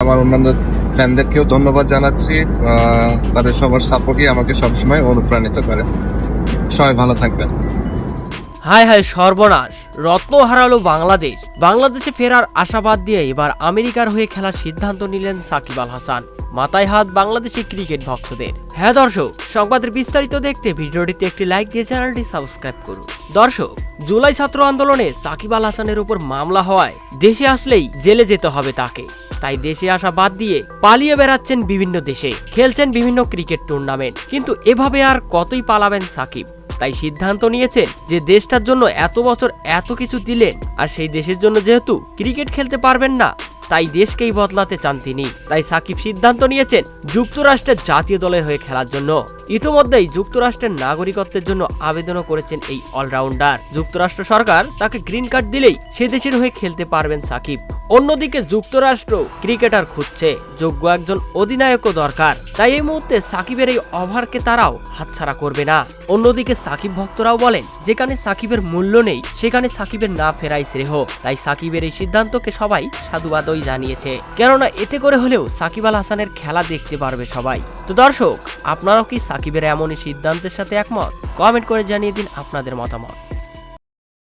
আমার অন্যান্য ফ্যানদেরকেও ধন্যবাদ জানাচ্ছি। তাদের সবার সাপোর্টই আমাকে সবসময় অনুপ্রাণিত করে। সবাই ভালো থাকবেন। হায় হায় সর্বনাশ, রত্ন হারালো বাংলাদেশ। বাংলাদেশে ফেরার আশাবাদ দিয়ে এবার আমেরিকার হয়ে খেলার সিদ্ধান্ত নিলেন সাকিব আল হাসান। মাথায় হাত বাংলাদেশি ক্রিকেট ভক্তদের। হ্যাঁ দর্শক, সংবাদের বিস্তারিত দেখতে ভিডিওটিতে একটি লাইক দিয়ে চ্যানেলটি সাবস্ক্রাইব করুন। দর্শক, জুলাই ছাত্র আন্দোলনে সাকিব আল হাসানের উপর মামলা হওয়ায় দেশে আসলেই জেলে যেতে হবে তাকে। তাই দেশে আসা বাদ দিয়ে পালিয়ে বেড়াচ্ছেন বিভিন্ন দেশে। খেলছেন বিভিন্ন ক্রিকেট টুর্নামেন্ট কিন্তু এভাবে আর কতই পালাবেন সাকিব? তাই সিদ্ধান্ত নিয়েছেন যে দেশটার জন্য এত বছর এত কিছু দিলেন আর সেই দেশের জন্য যেহেতু ক্রিকেট খেলতে পারবেন না, তাই দেশকেই বদলাতে চান তিনি। তাই সাকিব সিদ্ধান্ত নিয়েছেন যুক্তরাষ্ট্রের জাতীয় দলের হয়ে খেলার জন্য। ইতোমধ্যেই যুক্তরাষ্ট্রের নাগরিকত্বের জন্য আবেদনও করেছেন এই অলরাউন্ডার। যুক্তরাষ্ট্র সরকার তাকে গ্রিন কার্ড দিলেই সে দেশের হয়ে খেলতে পারবেন সাকিব। অন্যদিকে যুক্তরাষ্ট্র ক্রিকেটার খুঁজছে। যোগ্য একজন অধিনায়কও দরকার। তাই এই মুহূর্তে সাকিবের এই ওভারকে তারাও হাতছাড়া করবে না। অন্যদিকে সাকিব ভক্তরাও বলেন, যেখানে সাকিবের মূল্য নেই, সেখানে সাকিবের না ফেরাই শ্রেহ তাই সাকিবের এই সিদ্ধান্তকে সবাই সাধুবাদই জানিয়েছে। কেননা এতে করে হলেও সাকিব আল হাসানের খেলা দেখতে পারবে সবাই। তো দর্শক, আপনারাও কি সাকিবের এমনই সিদ্ধান্তের সাথে একমত? কমেন্ট করে জানিয়ে দিন আপনাদের মতামত।